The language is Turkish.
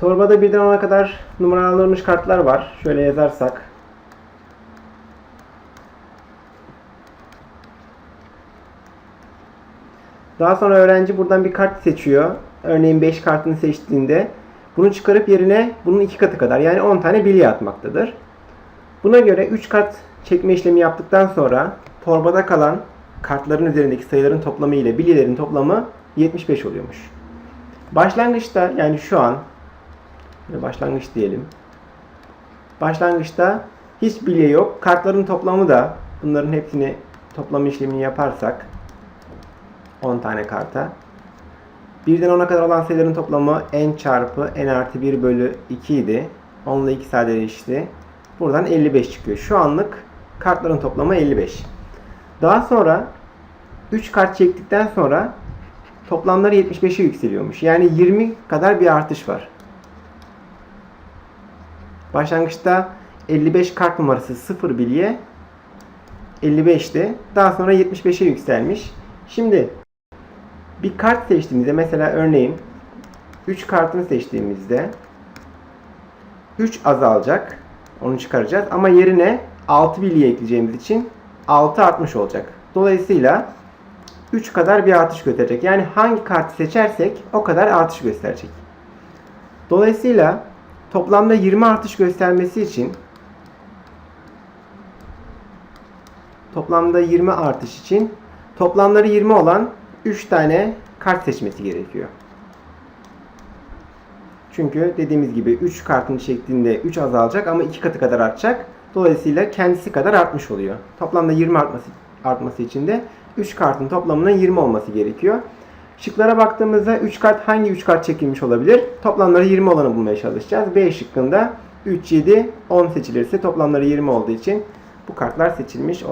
Torbada birden 10'a kadar numaralandırılmış kartlar var. Şöyle yazarsak. Daha sonra öğrenci buradan bir kart seçiyor. Örneğin 5 kartını seçtiğinde bunu çıkarıp yerine bunun iki katı kadar yani 10 tane bilye atmaktadır. Buna göre 3 kart çekme işlemi yaptıktan sonra torbada kalan kartların üzerindeki sayıların toplamı ile bilyelerin toplamı 75 oluyormuş. Başlangıçta yani şu an başlangıç diyelim. Başlangıçta hiç bilye yok. Kartların toplamı da bunların hepsini toplama işlemini yaparsak 10 tane karta. Birden 10'a kadar olan sayıların toplamı n çarpı n artı 1 bölü 2 idi. 10 ile 2 sadeleşti. Buradan 55 çıkıyor. Şu anlık kartların toplamı 55. Daha sonra 3 kart çektikten sonra toplamları 75'e yükseliyormuş. Yani 20 kadar bir artış var. Başlangıçta 55 kart numarası 0 bilye 55'ti. Daha sonra 75'e yükselmiş. Şimdi bir kart seçtiğimizde mesela örneğin 3 kartını seçtiğimizde 3 azalacak. Onu çıkaracağız ama yerine 6 bilye ekleyeceğimiz için 6 artmış olacak. Dolayısıyla 3 kadar bir artış gösterecek. Yani hangi kartı seçersek o kadar artış gösterecek. Dolayısıyla toplamda 20 artış göstermesi için toplamda 20 artış için toplamları 20 olan 3 tane kart seçmesi gerekiyor. Çünkü dediğimiz gibi 3 kartını çektiğinde 3 azalacak ama 2 katı kadar artacak. Dolayısıyla kendisi kadar artmış oluyor. Toplamda 20 artması, artması için de 3 kartın toplamının 20 olması gerekiyor. Şıklara baktığımızda 3 kart hangi 3 kart çekilmiş olabilir? Toplamları 20 olanı bulmaya çalışacağız. B şıkkında 3, 7, 10 seçilirse toplamları 20 olduğu için bu kartlar seçilmiş